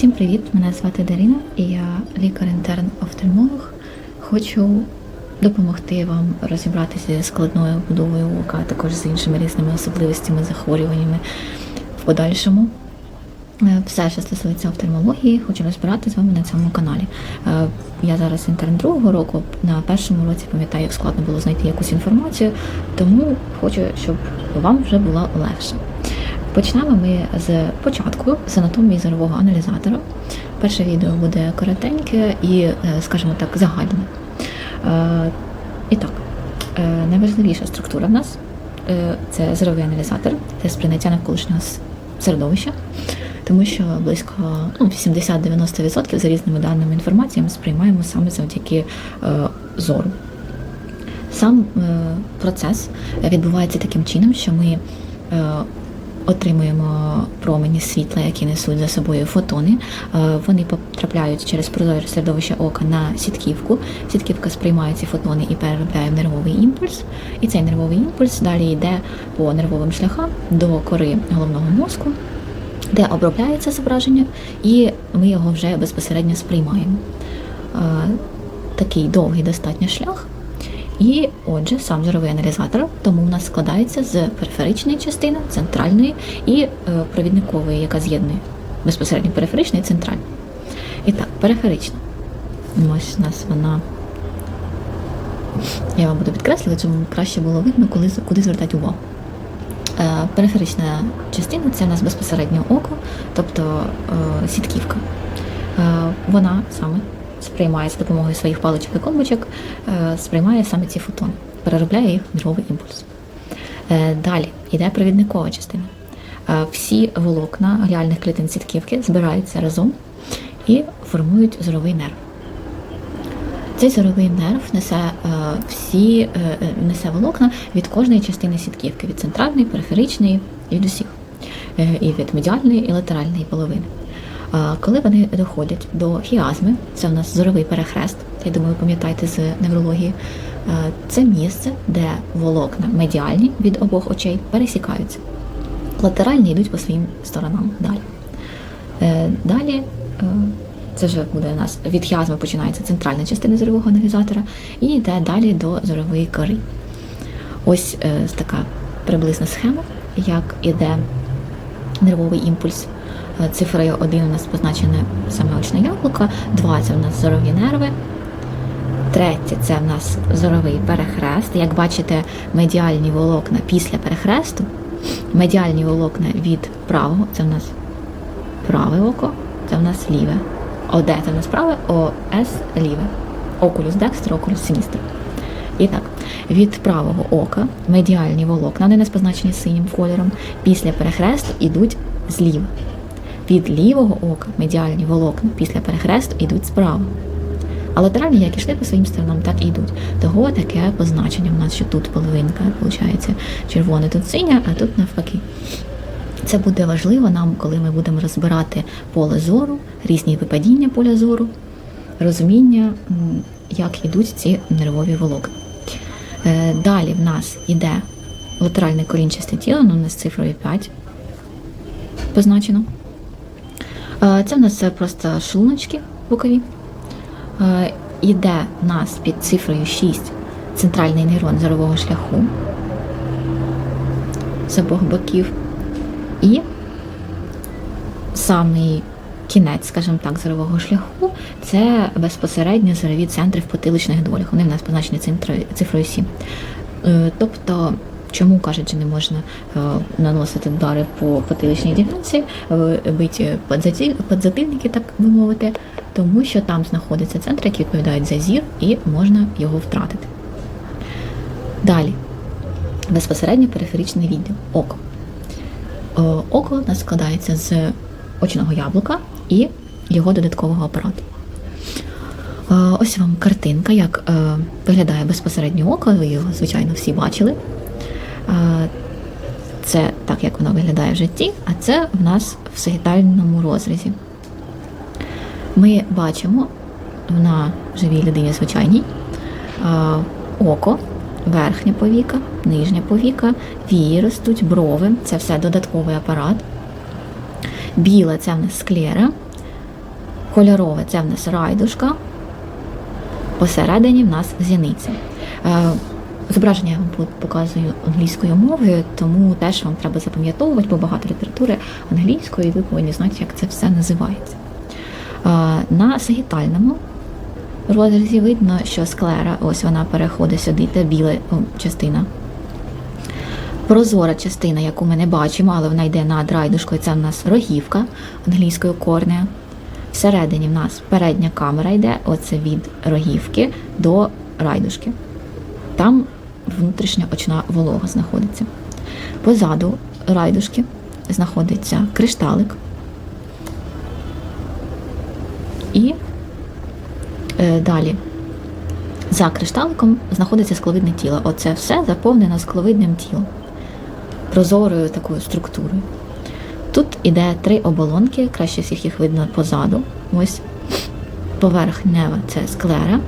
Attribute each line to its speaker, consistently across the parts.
Speaker 1: Всім привіт! Мене звати Дарина і я лікар-інтерн-офтальмолог. Хочу допомогти вам розібратися зі складною будовою ока, а також з іншими різними особливостями, захворюваннями в подальшому. Е, Все, що стосується офтальмології, хочу розбирати з вами на цьому каналі. Е, Я зараз інтерн другого року. На першому році пам'ятаю, як складно було знайти якусь інформацію, тому хочу, щоб вам вже було легше. Почнемо ми з початку з анатомії зорового аналізатора. Перше відео буде коротеньке і, е, скажімо так, загальне. Е, І так, е, найважливіша структура в нас це зоровий аналізатор, це сприйняття навколишнього середовища, тому що близько ну, 80-90% за різними даними інформаціями сприймаємо саме завдяки зору. Сам процес відбувається таким чином, що ми отримуємо промені світла, які несуть за собою фотони. Е, Вони потрапляють через прозоре середовище ока на сітківку. Сітківка сприймає ці фотони і переробляє в нервовий імпульс. І цей нервовий імпульс далі йде по нервовим шляхам до кори головного мозку, де обробляється зображення, і ми його вже безпосередньо сприймаємо. Е, Такий довгий достатньо шлях. І отже, сам зоровий аналізатор, тому в нас складається з периферичної частини, центральної і е, провідникової, яка з'єднує безпосередньо периферичний і центральний. І так, периферична. Ось у нас вона. Я вам буду підкреслювати, щоб краще було видно, коли, куди звертати увагу. Е, Периферична частина це у нас безпосередньо око, тобто е, сітківка. Вона саме сприймає за допомогою своїх паличок і колбочок, е, сприймає саме ці фотони, переробляє їх в нервовий імпульс. Е, Далі йде провідникова частина. Е, Всі волокна гліальних клітин сітківки збираються разом і формують зоровий нерв. Цей зоровий нерв несе всі несе волокна від кожної частини сітківки, від центральної, периферичної і від усіх, і від медіальної і латеральної половини. Коли вони доходять до хіазми, це в нас зоровий перехрест, я думаю, ви пам'ятаєте з неврології, е, це місце, де волокна медіальні від обох очей пересікаються. Латеральні йдуть по своїм сторонам далі. Е, Далі е, це вже буде у нас від хіазми починається центральна частина зорового аналізатора і йде далі до зорової кори. Ось така приблизна схема, як іде нервовий імпульс. Е, Цифрою 1 у нас позначене саме очне яблуко, 2 це у нас зорові нерви. Третє це в нас зоровий перехрест. Як бачите, медіальні волокна після перехресту, медіальні волокна від правого, це в нас праве око, це в нас ліве. ОД це в нас праве, ОС ліве. Окулюс декстер, окулюс синістер. І так, від правого ока медіальні волокна, вони не позначені синім кольором, після перехресту йдуть зліва. Від лівого ока медіальні волокна після перехресту йдуть справа. А латеральні, як ішли по своїм сторонам, так і йдуть. Того таке позначення в нас, що тут половинка, виходить, червоне, тут синя, а тут навпаки. Це буде важливо нам, коли ми будемо розбирати поле зору, різні випадіння поля зору, розуміння, як йдуть ці нервові волокна. Е, Далі в нас йде латеральне корінчасте тіло, ну, у нас цифрою 5 позначено. Е, Це в нас просто шлуночки бокові. Е, Іде в нас під цифрою 6 центральний нейрон зорового шляху з обох боків. І самий кінець, скажімо так, зорового шляху це безпосередньо зорові центри в потиличних долях. Вони в нас позначені цифрою, цифрою 7. Е, Тобто, чому кажуть, що не можна е, наносити удари по потиличній ділянці, е, бити подзаті- подзатильники, так би мовити, тому що там знаходяться центри, які відповідають за зір, і можна його втратити. Далі, безпосередньо периферичний відділ око. Е, Око у нас складається з очного яблука і його додаткового апарату. Е, Ось вам картинка, як е, виглядає безпосередньо око. Ви його, звичайно, всі бачили. Е, Це так, як воно виглядає в житті, а це в нас в сагітальному розрізі. Ми бачимо на живій людині звичайній е, око, верхня повіка, нижня повіка, вії ростуть, брови це все додатковий апарат. Біле це в нас склера, Кольорове це в нас райдушка. Посередині в нас зіниця. Зображення я вам показую англійською мовою, тому теж вам треба запам'ятовувати, бо багато літератури англійською, і ви повинні знати, як це все називається. На сагітальному розрізі видно, що склера, ось вона переходить сюди, та біла частина. Прозора частина, яку ми не бачимо, але вона йде над райдушкою, це в нас рогівка англійською корнею. Всередині в нас передня камера йде, оце від рогівки до райдушки. Там внутрішня очна волога знаходиться. Позаду райдушки знаходиться кришталик. І е, далі за кришталиком знаходиться скловидне тіло. Оце все заповнено скловидним тілом, прозорою такою структурою. Тут іде три оболонки, краще всіх їх видно позаду. Ось поверхнева це склера,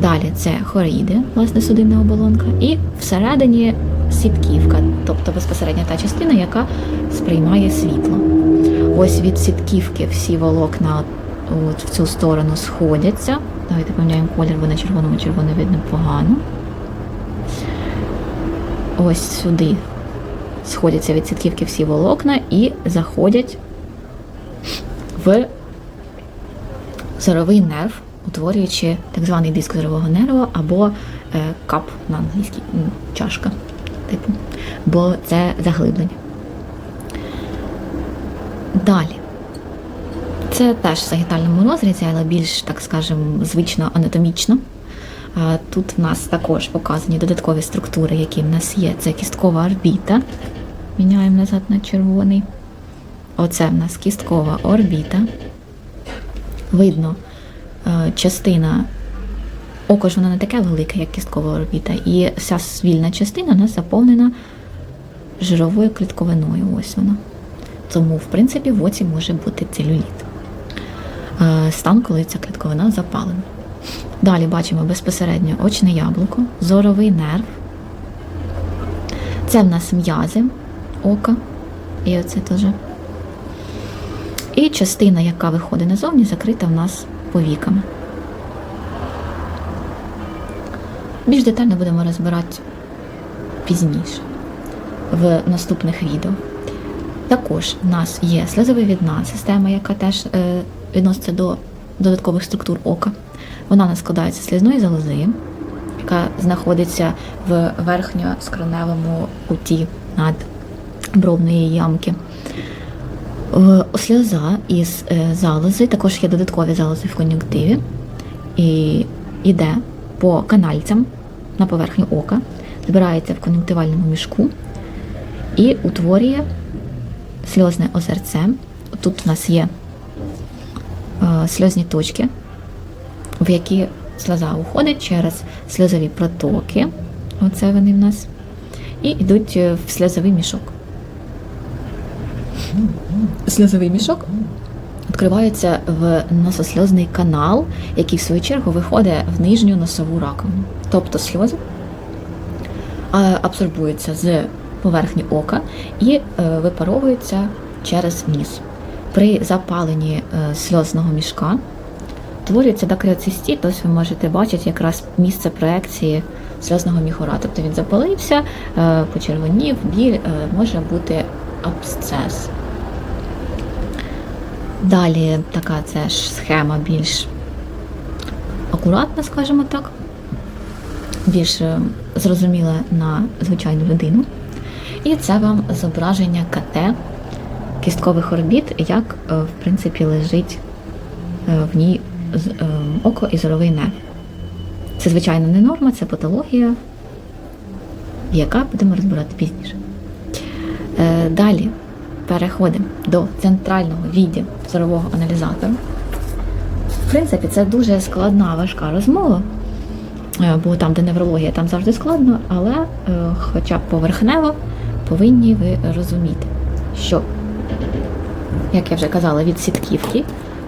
Speaker 1: далі це хороїди, власне, судинна оболонка, і всередині сітківка, тобто безпосередньо та частина, яка сприймає світло. Ось від сітківки всі волокна от в цю сторону сходяться. Давайте поміняємо колір, бо на червоному червоне видно погано. Ось сюди сходяться від сітківки всі волокна і заходять в зоровий нерв, утворюючи так званий диск зорового нерва або е, кап на англійській м, чашка, типу, бо це заглиблення. Далі. Це теж в сагітальному розрізі, але більш, так скажемо, звично анатомічно. Тут в нас також показані додаткові структури, які в нас є. Це кісткова орбіта. Міняємо назад на червоний. Оце в нас кісткова орбіта. Видно е, частина. Око ж воно не таке велике, як кісткова орбіта. І вся вільна частина у заповнена жировою клітковиною. Ось вона. Тому, в принципі, в оці може бути целюліт. Е, Стан, коли ця клітковина запалена. Далі бачимо безпосередньо очне яблуко, зоровий нерв. Це в нас м'язи ока. І оце теж. І частина, яка виходить назовні, закрита в нас повіками. Більш детально будемо розбирати пізніше в наступних відео. Також в нас є сльозовивідна система, яка теж е, відноситься до додаткових структур ока. Вона у нас складається з слізної залози, яка знаходиться в верхньоскроневому куті над бровної ямки. В- Сльоза із е, залози, також є додаткові залози в кон'юнктиві, і йде по канальцям на поверхню ока, збирається в кон'юнктивальному мішку і утворює сльозне озерце. Тут у нас є е, сльозні точки, в які сльоза уходить через сльозові протоки. Оце вони в нас. І йдуть е, в сльозовий мішок. Сльозовий мішок відкривається в нососльозний канал, який в свою чергу виходить в нижню носову раковину. Тобто сльози абсорбуються з поверхні ока і е, випаровуються через ніс. При запаленні е, сльозного мішка творюється дакріоцистіт, ось ви можете бачити якраз місце проекції сльозного міхура. Тобто він запалився, е, почервонів, біль, може бути абсцес. Далі така це ж схема більш акуратна, скажімо так, більш е, зрозуміла на звичайну людину. І це вам зображення КТ кісткових орбіт, як е, в принципі лежить е, в ній око і зоровий нерв. Це, звичайно, не норма, це патологія, яка будемо розбирати пізніше. Далі переходимо до центрального відділу зорового аналізатора. В принципі, це дуже складна, важка розмова, е, бо там, де неврологія, там завжди складно, але е, хоча б поверхнево повинні ви розуміти, що, як я вже казала, від сітківки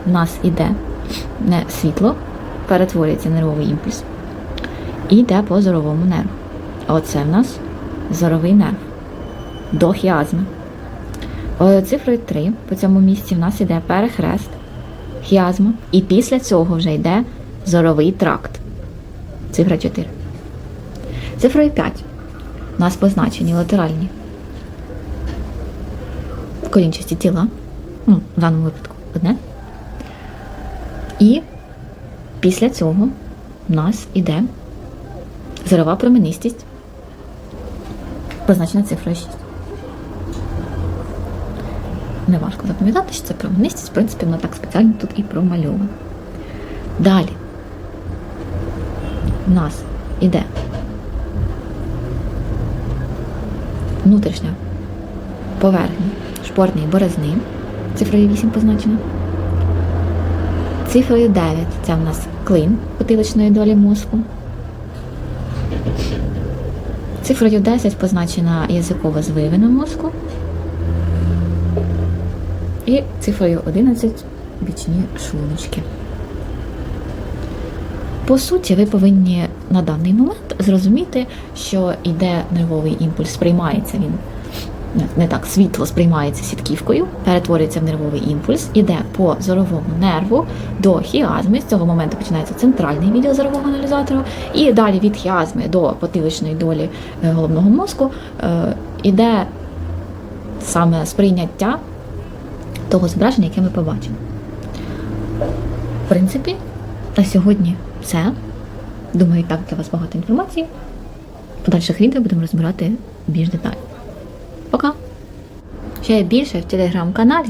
Speaker 1: в нас іде не світло, перетворюється нервовий імпульс, і йде по зоровому нерву. А оце в нас зоровий нерв до хіазми. Е, Цифрою 3 по цьому місці в нас іде перехрест хіазма, і після цього вже йде зоровий тракт. Цифра 4. Цифрою 5 у нас позначені латеральні колінчасті тіла. Ну, в даному випадку одне. І після цього в нас іде зорова променистість, позначена цифрою 6. Не важко запам'ятати, що це променистість, в принципі, вона так спеціально тут і промальована. Далі в нас іде внутрішня поверхня шпортної борозни, цифрою 8 позначена. Цифрою 9 це в нас клин потиличної долі мозку. Цифрою 10 позначена язикова звивина мозку. І цифрою 11 бічні шлуночки. По суті, ви повинні на даний момент зрозуміти, що йде нервовий імпульс, сприймається він не- так світло сприймається сітківкою, перетворюється в нервовий імпульс, іде по зоровому нерву до хіазми. З цього моменту починається центральний відділ зорового аналізатора, і далі від хіазми до потиличної долі е, головного мозку е, іде саме сприйняття того зображення, яке ми побачимо. В принципі, на сьогодні все. Думаю, так для вас багато інформації. В подальших відео будемо розбирати більш детально. Пока! Ще більше в телеграм-каналі